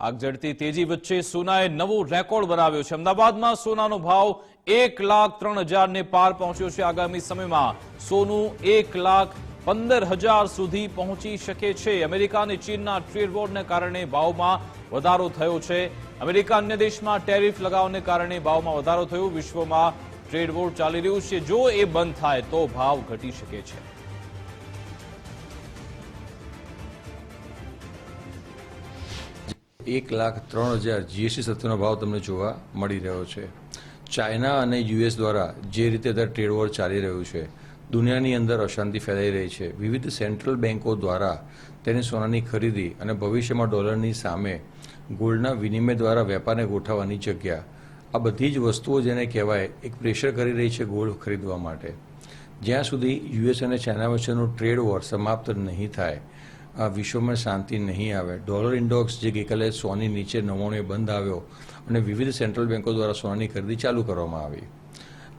આગઝડતી તેજી વચ્ચે સોનાએ નવો રેકોર્ડ બનાવ્યો છે. અમદાવાદમાં સોનાનો ભાવ એક લાખ ત્રણ હજારને પાર પહોંચ્યો છે. આગામી સમયમાં સોનું એક લાખ પંદર હજાર સુધી પહોંચી શકે છે. અમેરિકા અને ચીનના ટ્રેડ વોરને કારણે ભાવમાં વધારો થયો છે. અમેરિકા અન્ય દેશમાં ટેરિફ લગાવવાને કારણે ભાવમાં વધારો થયો. વિશ્વમાં ટ્રેડ વોર ચાલી રહ્યું છે. જો એ બંધ થાય તો ભાવ ઘટી શકે છે. એક લાખ ત્રણ હજાર જીએસટી સત્યનો ભાવ તમને જોવા મળી રહ્યો છે. ચાઇના અને યુએસ દ્વારા જે રીતે અત્યારે ટ્રેડ વોર ચાલી રહ્યું છે, દુનિયાની અંદર અશાંતિ ફેલાઈ રહી છે. વિવિધ સેન્ટ્રલ બેન્કો દ્વારા તેની સોનાની ખરીદી અને ભવિષ્યમાં ડોલરની સામે ગોલ્ડના વિનિમય દ્વારા વેપારને ગોઠવવાની જગ્યા, આ બધી જ વસ્તુઓ જેને કહેવાય, એક પ્રેશર કરી રહી છે ગોલ્ડ ખરીદવા માટે. જ્યાં સુધી યુએસ અને ચાઇના વચ્ચેનું ટ્રેડ વોર સમાપ્ત નહીં થાય આ વિશ્વમાં શાંતિ નહીં આવે. ડોલર ઇન્ડોક્સ જે ગઈકાલે સોની નીચે નવ્વાણું બંધ આવ્યો અને વિવિધ સેન્ટ્રલ બેન્કો દ્વારા સોનાની ખરીદી ચાલુ કરવામાં આવી.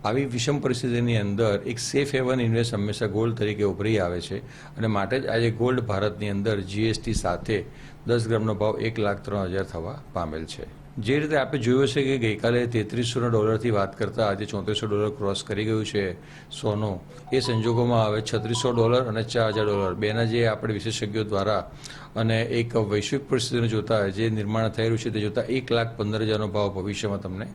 આવી વિષમ પરિસ્થિતિની અંદર એક સેફ હેવન ઇન્વેસ્ટ હંમેશા ગોલ્ડ તરીકે ઉભરી આવે છે અને માટે જ આજે ગોલ્ડ ભારતની અંદર જીએસટી સાથે દસ ગ્રામનો ભાવ એક લાખ ત્રણ હજાર થવા પામેલ છે. જે રીતે આપણે જોયું છે કે ગઈકાલે તેત્રીસો ડોલરથી વાત કરતાં આજે ચોત્રીસો ડોલર ક્રોસ કરી ગયું છે સોનું, એ સંજોગોમાં હવે છત્રીસો ડોલર અને ચાર હજાર ડોલર. બેના જે આપણે વિશેષજ્ઞો દ્વારા અને એક વૈશ્વિક પરિસ્થિતિને જોતા જે નિર્માણ થઈ રહ્યું છે તે જોતા એક લાખ પંદર હજારનો ભાવ ભવિષ્યમાં તમને